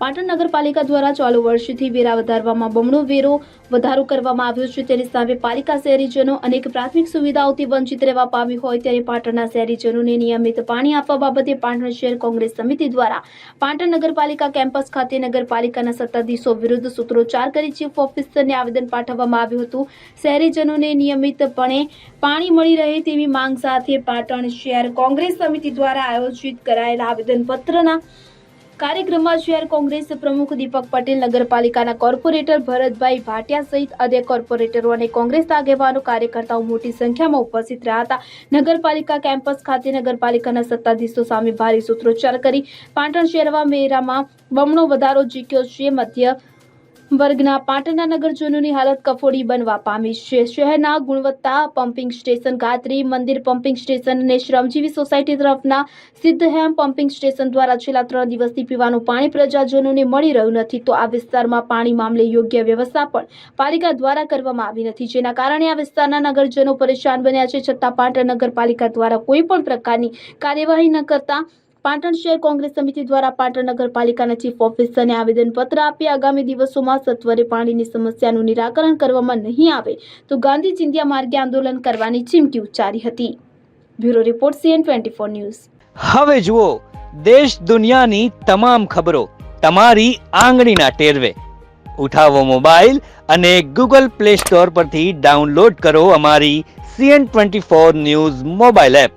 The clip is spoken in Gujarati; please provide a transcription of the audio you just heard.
પાટણ નગરપાલિકા દ્વારા ચાલુ વર્ષથી વેરા વધારવામાં બમણો વેરો વધારો કરવામાં આવ્યો છે. તેની સામે પાલિકા શહેરીજનો અનેક પ્રાથમિક સુવિધાઓથી વંચિત રહેવા પામ્યું હોય ત્યારે પાટણના શહેરીજનોને નિયમિત પાણી આપવા બાબતે પાટણ શહેર કોંગ્રેસ સમિતિ દ્વારા પાટણ નગરપાલિકા કેમ્પસ ખાતે નગરપાલિકાના સત્તાધીશો વિરુદ્ધ સૂત્રોચ્ચાર કરી ચીફ ઓફિસરને આવેદન પાઠવવામાં આવ્યું હતું. શહેરીજનોને નિયમિતપણે પાણી મળી રહે તેવી માંગ સાથે પાટણ શહેર કોંગ્રેસ સમિતિ દ્વારા આયોજિત કરાયેલા આવેદનપત્રના કાર્યક્રમમાં શહેર કોંગ્રેસ પ્રમુખ દીપક પટેલ, નગરપાલિકાના કોર્પોરેટર ભરતભાઈ ભાટિયા સહિત અન્ય કોર્પોરેટરો અને કોંગ્રેસ આગેવાનો, કાર્યકર્તાઓ મોટી સંખ્યામાં ઉપસ્થિત રહ્યા હતા. નગરપાલિકા કેમ્પસ ખાતે નગરપાલિકાના સત્તાધીશો સામે ભારે સૂત્રોચ્ચાર કરી. પાટણ શહેરમાં મેરામાં બમણો વધારો જીક્યો છે મધ્ય વર્ગના પાટણના નગરજનોની હાલત કફોડી બનવા પામી છે. શહેરના ગુણવત્તા પમ્પિંગ સ્ટેશન ગાત્રી મંદિર પમ્પિંગ સ્ટેશન અને શ્રમજીવી સોસાયટી તરફના સિદ્ધહેમ પમ્પિંગ સ્ટેશન દ્વારા છેલ્લા ત્રણ દિવસથી પીવાનું પાણી પ્રજાજનોને મળી રહ્યું નથી. તો આ વિસ્તારમાં પાણી મામલે યોગ્ય વ્યવસ્થા પણ પાલિકા દ્વારા કરવામાં આવી નથી. જેના કારણે આ વિસ્તારના નગરજનો પરેશાન બન્યા છે. છતાં પાટણ નગરપાલિકા દ્વારા કોઈ પણ પ્રકારની કાર્યવાહી ન કરતા પાટણ શહેર કોંગ્રેસ સમિતિ દ્વારા પાટણ નગરપાલિકાના ચીફ ઓફિસરને આવેદનપત્ર આપી આગામી દિવસોમાં સત્વરે પાણીની સમસ્યાનું નિરાકરણ કરવામાં નહીં આવે તો ગાંધી ચિંધ્યા માર્ગે આંદોલન કરવાની ચીમકી ઉચ્ચારી હતી. Bureau report CN twenty four news. હવે જુઓ, દેશ દુનિયાની તમામ ખબરો તમારી આંગળીના ટેરવે. ઉઠાવો મોબાઈલ અને ગૂગલ પ્લે સ્ટોર પરથી ડાઉનલોડ કરો અમારી CN twenty four news mobile app.